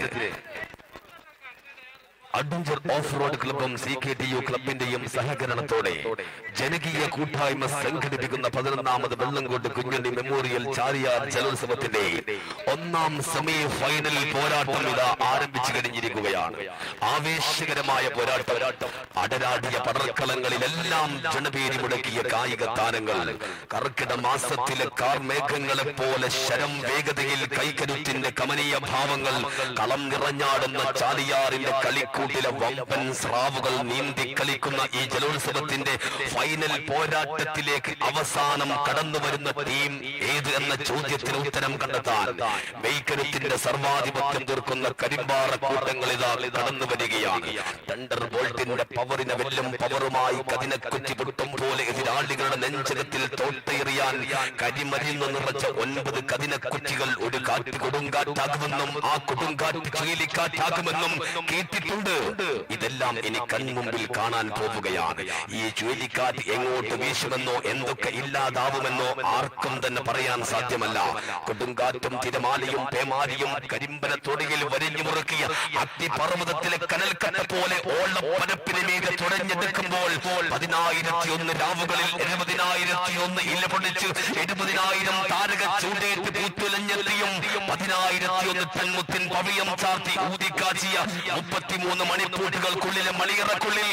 Pode. Adventure off road ക്ലബും C K T U ക്ലബിന്റെയും സഹകരണത്തോടെ ജനകീയ കൂട്ടായ്മ സംഘടിപ്പിക്കുന്ന പതിനൊന്നാമത് വെള്ളംകോട്ട് കുഞ്ഞുണ്ണി മെമ്മോറിയൽ ചാരിയാർ ജലോത്സവത്തിന്റെ ഒന്നാം സെമി ഫൈനൽ പോരാട്ടം ഇതാ ആരംഭിച്ചു കഴിഞ്ഞിരിക്കുകയാണ്. ആവേശകരമായ പോരാട്ടം. അടരാടിയ പടർക്കളങ്ങളിലെല്ലാം ജനപേരി മുടക്കിയ കായിക താരങ്ങൾ. കർക്കിട മാസത്തിലെ കാർമേഘങ്ങളെ പോലെ ശരം വേഗതയിൽ കൈക്കരുത്തിന്റെ കമനീയ ഭാവങ്ങൾ കളം നിറഞ്ഞാടുന്ന ചാലിയാറിന്റെ കളിക്കൂട്ടിലെ വമ്പൻ സ്രാവുകൾ നീന്തി കളിക്കുന്ന ഈ ജലോത്സവത്തിന്റെ ഫൈനൽ പോരാട്ടത്തിലേക്ക് അവസാനം കടന്നു വരുന്ന ടീം ഏത് എന്ന ചോദ്യത്തിന് ഉത്തരം കണ്ടെത്താൻ മെയ്ക്കരുത്തിന്റെ സർവാധിപത്യം തീർക്കുന്ന കരിമ്പാറ കൂട്ടങ്ങൾ ഇതാ കടന്നു വരികയാണ്. തണ്ടർ ബോൾട്ടിന്റെ പവറിനെ വെല്ലും പവറുമായി കതിനക്കുറ്റി പൊട്ടും പോലെ എതിരാളികളുടെ നെഞ്ചകത്തിൽ കരിമരിൽ കരിമരുന്ന് നിറച്ച ഒൻപത് കതിനക്കുറ്റികൾ ഒരു കാറ്റ് കൊടുങ്കാറ്റാകുമെന്നും ആ കൊടുങ്കാറ്റ് ചുഴലിക്കാറ്റാകുമെന്നും കേട്ടിട്ടുണ്ട്. ഇതെല്ലാം ഇനി കൺമുമ്പിൽ കാണാൻ പോവുകയാണ് ഈ ചുഴലിക്കാറ്റ് എങ്ങോട്ട് വീശുമെന്നോ എന്തൊക്കെ ഇല്ലാതാവുമെന്നോ ആർക്കും തന്നെ പറയാൻ സാധ്യമല്ല. കൊടുങ്കാറ്റും തിരമാലയും പേമാരിയും കരിമ്പന തൊടിയിൽ വരിഞ്ഞു മുറുക്കിയ അത്തിപർവതത്തിലെ കനൽക്കട്ട പോലെ ഓളപ്പരപ്പിന് മീതെ തുടഞ്ഞെടുക്കുമ്പോൾ പതിനായിരത്തി ഒന്ന് രാവുകളിൽ എഴുപതിനായിരത്തി ഒന്ന് ഇല പൊടിച്ച് എഴുപതിനായിരം താരക ചൂടേറ്റ് പൂത്തുലഞ്ഞെത്തിയും പതിനായിരത്തി ഒന്ന് തന്മുത്തിൻ പവിയം ചാർത്തി ഊതിക്കാച്ചിയ മുപ്പത്തിമൂന്ന് മണിപ്പൂട്ടുകൾക്കുള്ളിലെ മണിയറക്കുള്ളിൽ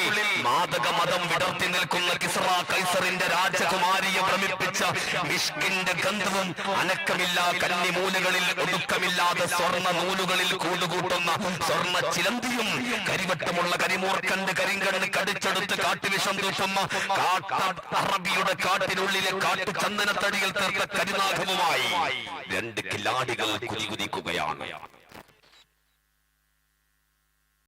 മാതക മതം വിടർത്തി നിൽക്കുന്ന കിസറ കൈസറിന്റെ രാജകുമാരിയെ ഭ്രമിപ്പിച്ച മിഷ്കിന്റെ ഗന്ധവും അനക്കമില്ല കന്നിമൂലകളിൽ ഒടുക്കമില്ലാതെ സ്വർണ നൂലുകളിൽ കൂടുകൂട്ടുന്ന സ്വർണ ചിലന്തിയും കരിവട്ടമുള്ള കരിമൂർക്കന്റെ കരിങ്കണ്ണ് കടിച്ചെടുത്ത് കാട്ടുവിഷം കാട്ട അറബിയുടെ കാട്ടിനുള്ളിലെ കാട്ടു ചന്ദനത്തടിയിൽ തീർത്ത കരിനാഗവുമായി രണ്ട് കിലാടികൾ കുതികുതിക്കുകയാണ്.